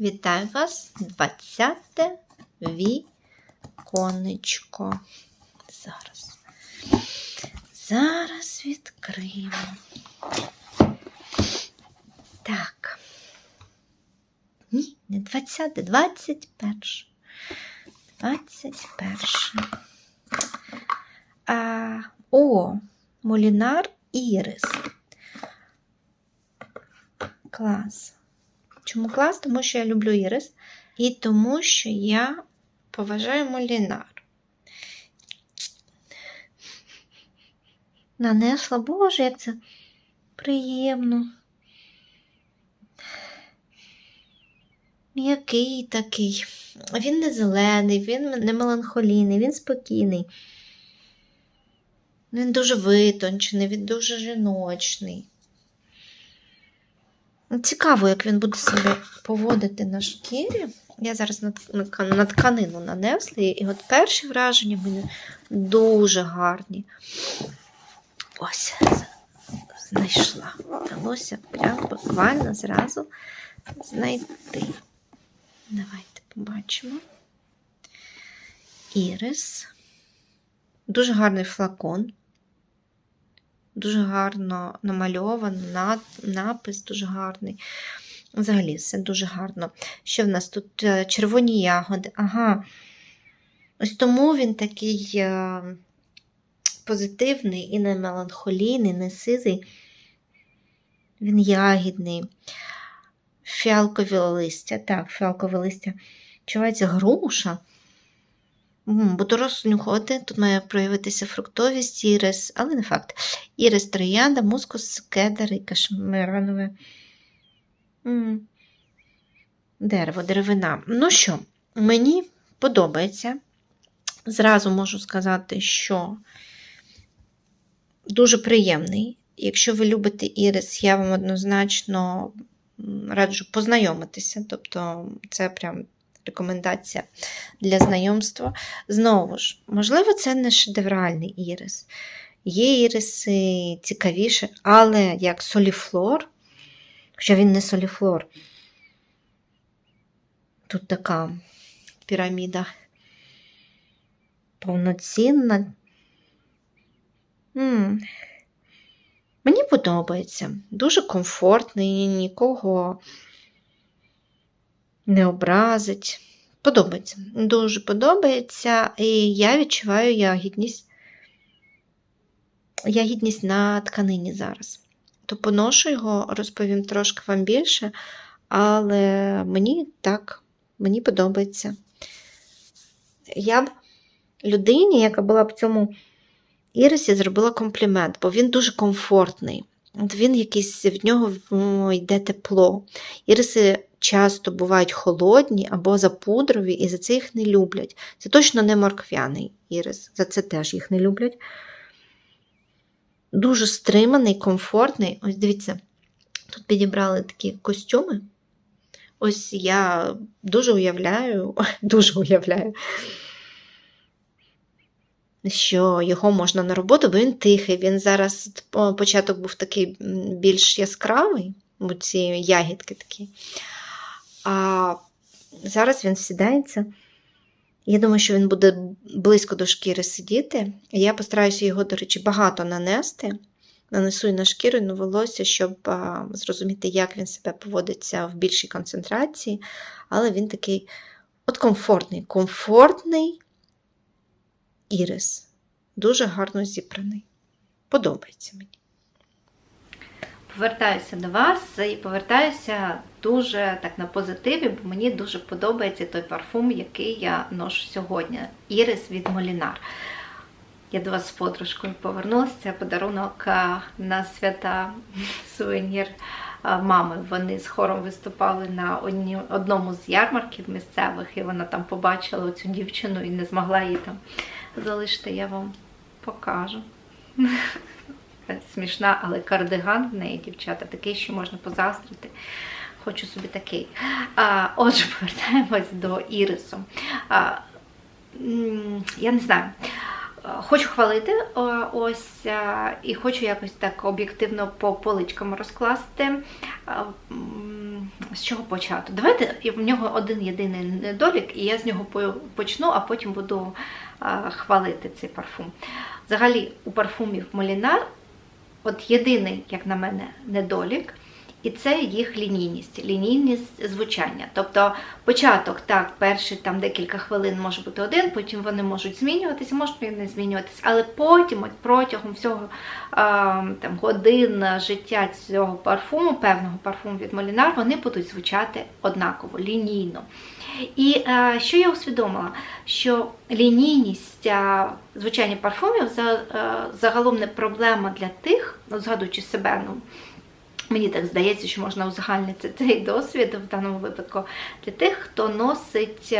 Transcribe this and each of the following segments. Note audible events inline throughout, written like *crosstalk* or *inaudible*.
Вітаю вас, 20 віконечко. Зараз. Зараз відкриємо. Так. Ні, не 20, 21. 21. А, о, Молінар Ірис. Клас. Чому клас? Тому що я люблю ірис і тому, що я поважаю Молінар. Нанесла, боже, як це приємно. М'який такий. Він не зелений, він не меланхолійний, він спокійний. Він дуже витончений, він дуже жіночний. Цікаво, як він буде себе поводити на шкірі. Я зараз на тканину нанесла, і от перші враження в мене дуже гарні. Ось, знайшла. Вдалося прям буквально зразу знайти. Давайте побачимо. Ірис. Дуже гарний флакон. Дуже гарно намальовано, напис дуже гарний. Взагалі, все дуже гарно. Що в нас тут е, червоні ягоди? Ага. Ось тому він такий е, позитивний і не меланхолійний, не сизий. Він ягідний. Фіалкові листя. Так, фіалкове листя. Чувається груша. Буду рознюхати, тут має проявитися фруктовість, ірис, але не факт. Ірис троянда, мускус, кедр і кашмиранове дерево, деревина. Ну що, мені подобається. Зразу можу сказати, що дуже приємний. Якщо ви любите ірис, я вам однозначно раджу познайомитися. Тобто, це прям рекомендація для знайомства. Знову ж, можливо, це не шедевральний ірис. Є іриси цікавіше, але як соліфлор, хоча він не соліфлор, тут така піраміда повноцінна. М -м. Мені подобається, дуже комфортний, нікого не образить. Подобається. Дуже подобається. І я відчуваю ягідність. Ягідність на тканині зараз. То поношу його, розповім трошки вам більше, але мені так, мені подобається. Я б людині, яка була б в цьому ірисі, зробила комплімент, бо він дуже комфортний. От Він якийсь, в нього йде тепло. Іриси часто бувають холодні або запудрові, і за це їх не люблять. Це точно не морквяний ірис, за це теж їх не люблять. Дуже стриманий, комфортний. Ось дивіться, тут підібрали такі костюми. Ось я дуже уявляю, дуже уявляю, що його можна на роботу, бо він тихий. Він зараз початок був такий більш яскравий, бо ці ягідки такі. А зараз він сідається. Я думаю, що він буде близько до шкіри сидіти. Я постараюся його, до речі, багато нанести. Нанесу і на шкіру, і на волосся, щоб а, зрозуміти, як він себе поводиться в більшій концентрації. Але він такий от комфортний, комфортний ірис. Дуже гарно зібраний. Подобається мені. Повертаюся до вас і повертаюся дуже так на позитиві, бо мені дуже подобається той парфум, який я ношу сьогодні. Ірис від Молінар. Я до вас з подружкою повернулася. Це подарунок на свята *laughs* сувенір мами. Вони з хором виступали на одному з ярмарків місцевих, і вона там побачила цю дівчину і не змогла її там залишити. Я вам покажу. *laughs* Смішна, але кардиган в неї, дівчата, такий, що можна позаздрити. Хочу собі такий. А, Отже, *laughs* повертаємось до ірису. А, Я не знаю. Хочу хвалити ось і хочу якось так об'єктивно по поличкам розкласти. з чого почати? Давайте в нього один єдиний недолік, і я з нього почну, а потім буду хвалити цей парфум. Взагалі, у парфумів Молінар, от єдиний, як на мене, недолік, і це їх лінійність, лінійність звучання. Тобто початок, так, перші там декілька хвилин може бути один, потім вони можуть змінюватися, можуть не змінюватися, але потім, от протягом всього там, годин життя цього парфуму, певного парфуму від Молінар, вони будуть звучати однаково, лінійно. І що я усвідомила? Що лінійність звучання парфумів за, загалом не проблема для тих, ну, згадуючи себе, ну, Мені так здається, що можна узагальнити цей досвід в даному випадку для тих, хто носить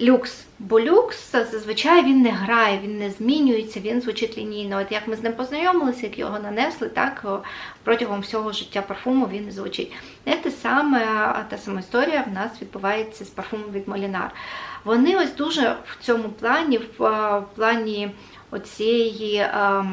люкс. Бо люкс зазвичай він не грає, він не змінюється, він звучить лінійно. От як ми з ним познайомилися, як його нанесли, так протягом всього життя парфуму він звучить. Не те саме, та сама історія в нас відбувається з парфумом від Молінар. Вони ось дуже в цьому плані, в, плані оцієї. А,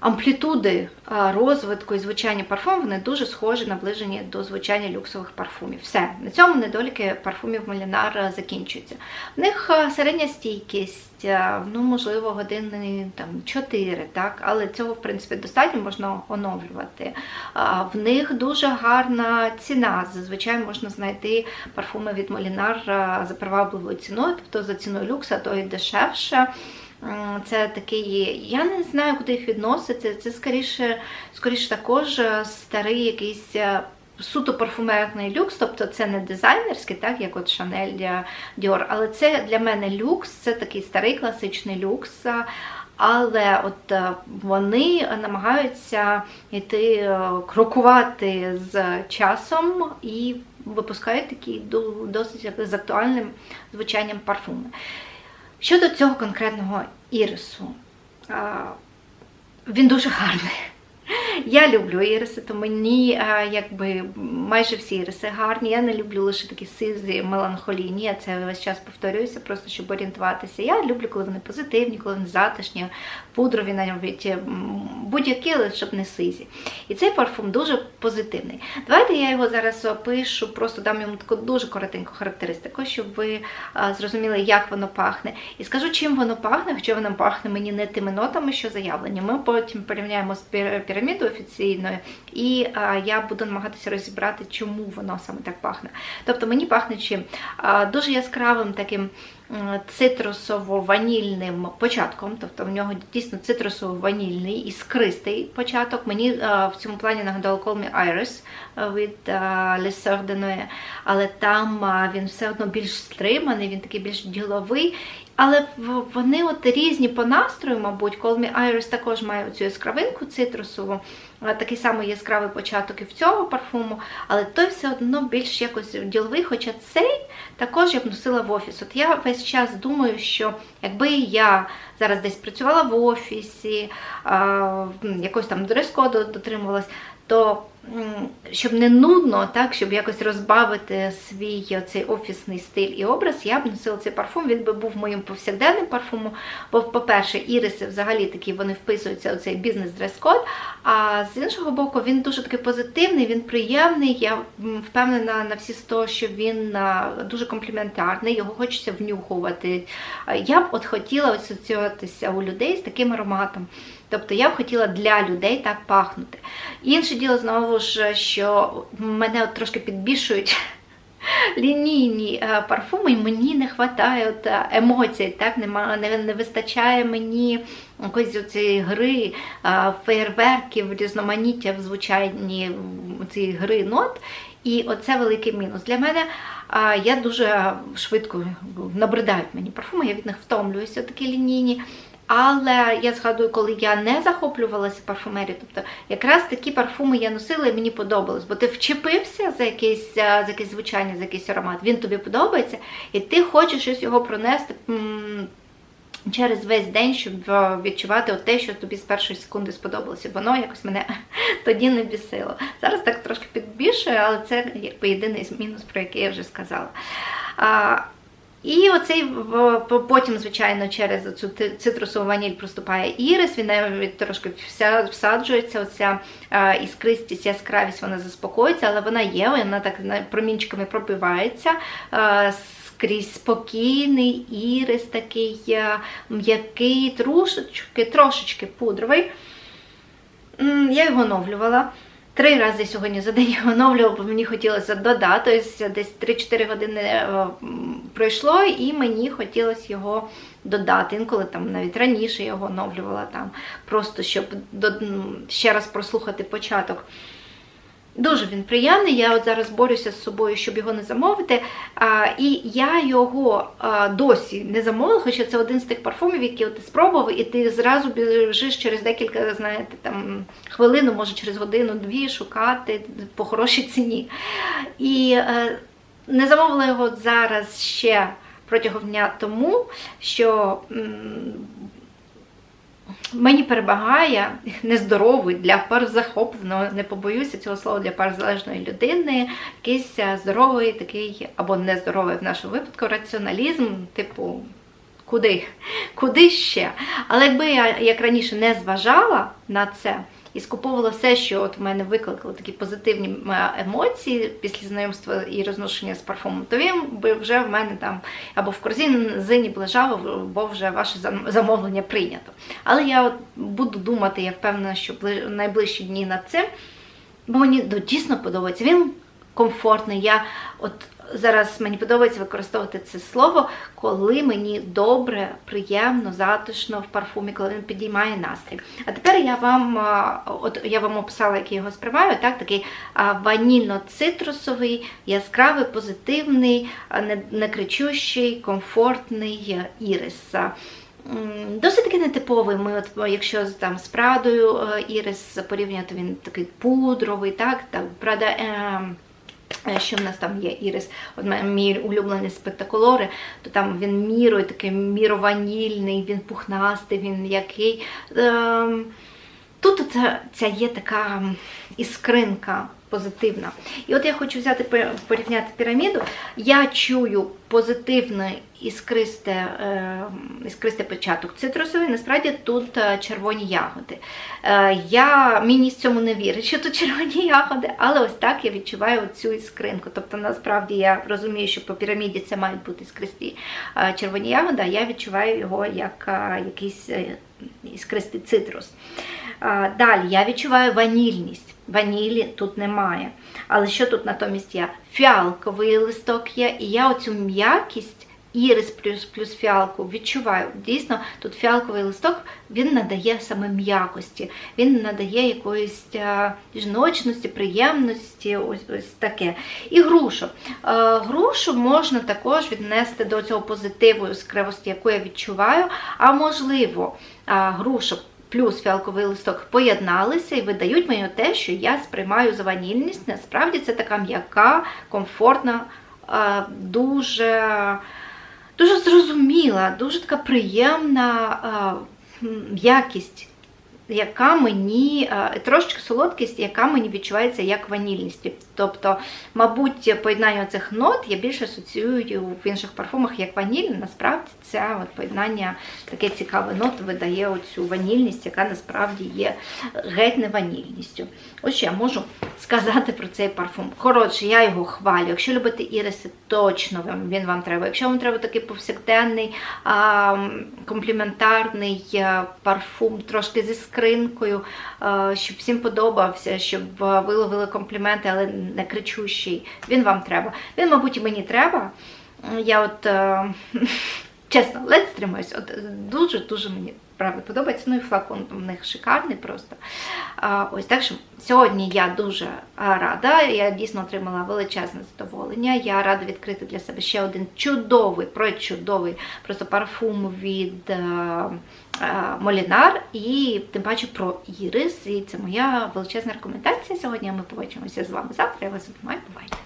амплітуди розвитку і звучання парфумів вони дуже схожі, наближені до звучання люксових парфумів. Все, на цьому недоліки парфумів Молінар закінчуються. В них середня стійкість, ну, можливо, години там, 4, так? але цього, в принципі, достатньо можна оновлювати. В них дуже гарна ціна. Зазвичай можна знайти парфуми від Молінар за привабливою ціною, тобто за ціною люкса, то і дешевше. М, Це такий, я не знаю, куди їх відносити. Це скоріше, скоріше також е, старий якийсь е, суто парфумерний люкс, тобто це не дизайнерський, так як от Chanel Dior, але це для мене люкс, це такий старий класичний люкс. е, Але от е, вони намагаються йти е, крокувати з часом і випускають такі досить з актуальним звучанням парфуми. Щодо цього конкретного ірису, він дуже гарний. Я люблю іриси, то мені якби майже всі іриси гарні. Я не люблю лише такі сизі, меланхолійні. Я це весь час повторююся, просто щоб орієнтуватися. Я люблю, коли вони позитивні, коли вони затишні, пудрові навіть будь-які, але щоб не сизі. І цей парфум дуже позитивний. Давайте я його зараз опишу, просто дам йому таку дуже коротеньку характеристику, щоб ви зрозуміли, як воно пахне. І скажу, чим воно пахне, хоча воно пахне мені не тими нотами, що заявлені. Ми потім порівняємо з пір- пірамідою офіційною, і а, я буду намагатися розібрати, чому воно саме так пахне. Тобто мені пахне чим? А, дуже яскравим таким цитрусово-ванільним початком, тобто в нього дійсно цитрусово-ванільний іскристий початок. Мені а, в цьому плані нагадало Call Iris від а, Les Sœurs de Noé, але там він все одно більш стриманий, він такий більш діловий. Але вони от різні по настрою, мабуть, Call Me Iris також має цю яскравинку цитрусову, такий самий яскравий початок і в цього парфуму, але той все одно більш якось діловий, хоча цей також я б носила в офіс. От я весь час думаю, що якби я зараз десь працювала в офісі, якось там дрес-коду дотримувалась, то щоб не нудно, так, щоб якось розбавити свій цей офісний стиль і образ, я б носила цей парфум, він би був моїм повсякденним парфумом. Бо, по-перше, іриси взагалі такі вони вписуються у цей бізнес-дрес-код. А з іншого боку, він дуже такий позитивний, він приємний. Я впевнена на всі сто, що він дуже компліментарний, його хочеться внюхувати. Я б от хотіла асоціюватися у людей з таким ароматом. Тобто я б хотіла для людей так пахнути. Інше діло знову ж, що мене от трошки підбільшують *laughs* лінійні е, парфуми, і мені не вистачає е, емоцій, так? Нема, не, не вистачає мені якоїсь цієї гри, е, феєрверків, різноманіття в звучанні цієї гри нот. І оце великий мінус. Для мене я дуже швидко набридають мені парфуми, я від них втомлююся, такі лінійні. Але я згадую, коли я не захоплювалася парфумерією, тобто якраз такі парфуми я носила і мені подобалось, бо ти вчепився за якесь, за якесь звучання, за якийсь аромат, він тобі подобається, і ти хочеш щось його пронести через весь день, щоб е, відчувати те, що тобі з першої секунди сподобалося. Воно якось мене *laughs* тоді не бісило. Зараз так трошки підбільшує, але це якби єдиний мінус, про який я вже сказала. І оцей потім, звичайно, через цю цитрусову ваніль проступає ірис, він навіть трошки вся всаджується, оця е, іскристість, яскравість, вона заспокоїться, але вона є, вона так промінчиками пробивається. е, Скрізь спокійний ірис такий е, м'який, трошечки, трошечки пудровий. Я його оновлювала. Три рази сьогодні за день його оновлювала, бо мені хотілося додати. Ось десь 3-4 години е, пройшло, і мені хотілося його додати. Інколи там навіть раніше його оновлювала, там, просто щоб ще раз прослухати початок. Дуже він приємний. Я от зараз борюся з собою, щоб його не замовити. А, і я його а, досі не замовила, хоча це один з тих парфумів, які ти спробував, і ти зразу біжиш через декілька, знаєте, там хвилину, може через годину-дві шукати по хорошій ціні. І е, не замовила його зараз ще протягом дня тому, що. Мені перебагає нездоровий для перезахопленого, не побоюся цього слова для парзалежної людини, якийсь е, здоровий такий, або нездоровий в нашому випадку, раціоналізм, типу, куди? Куди ще? Але якби я, як раніше, не зважала на це і скуповувала все, що от в мене викликало такі позитивні емоції після знайомства і розношення з парфумом, то він би вже в мене там або в корзині лежав, бо вже ваше замовлення прийнято. Але я от буду думати, я впевнена, що бли- найближчі дні над цим, бо мені ну, дійсно подобається. Він комфортний. Я от зараз мені подобається використовувати це слово, коли мені добре, приємно, затишно в парфумі, коли він підіймає настрій. А тепер я вам, от я вам описала, як я його сприймаю, так, такий ванільно-цитрусовий, яскравий, позитивний, а, не, не кричущий, комфортний ірис. Досить таки нетиповий. Ми, от, якщо там з Прадою е, ірис порівняти, він такий пудровий, так, так Прада. Е, що в нас там є ірис, от мій улюблений спектакулори, то там він мірою такий мірованільний, він пухнастий, він який. Ем, Тут ця є така іскринка позитивна. І от я хочу взяти порівняти піраміду. Я чую позитивне іскристе, е, іскристий початок цитрусовий, насправді тут е, червоні ягоди. Е, я мені з цьому не вірить, що тут *laughs* червоні ягоди, але ось так я відчуваю цю іскринку. Тобто, насправді я розумію, що по піраміді це мають бути іскристі е, червоні ягоди, а я відчуваю його як якийсь іскристий цитрус. Далі я відчуваю ванільність. Ванілі тут немає. Але що тут натомість є? Фіалковий листок є, і я оцю м'якість, ірис плюс плюс фіалку відчуваю. Дійсно, тут фіалковий листок він надає саме м'якості, він надає якоїсь а, жіночності, приємності, ось ось таке. І грушу. Е, грушу можна також віднести до цього позитиву яскравості, яку я відчуваю, а можливо, а, груша плюс фіалковий листок поєдналися і видають мені те, що я сприймаю за ванільність. Насправді це така м'яка, комфортна, е, дуже, дуже зрозуміла, дуже така приємна м'якість якість. Яка мені е, трошечки солодкість, яка мені відчувається як ванільність. Тобто, мабуть, поєднання цих нот я більше асоціюю в інших парфумах як ваніль. Насправді це от поєднання таке цікаве нот видає оцю ванільність, яка насправді є геть не ванільністю. Ось що я можу сказати про цей парфум. Коротше, я його хвалю. Якщо любите іриси, точно він вам треба. Якщо вам треба такий повсякденний, компліментарний парфум, трошки зі скринкою, щоб всім подобався, щоб виловили компліменти, але не кричущий, він вам треба. Він, мабуть, і мені треба. Я от. *laughs* е, Чесно, ледь стримуюсь. От дуже-дуже мені правда подобається. Ну і флакон в них шикарний просто. А, ось так що сьогодні я дуже рада. Я дійсно отримала величезне задоволення. Я рада відкрити для себе ще один чудовий, прочудовий просто парфум від. е, е, Молінар і тим паче про Ірис. І це моя величезна рекомендація сьогодні. Ми побачимося з вами завтра. Я вас обіймаю. Бувайте!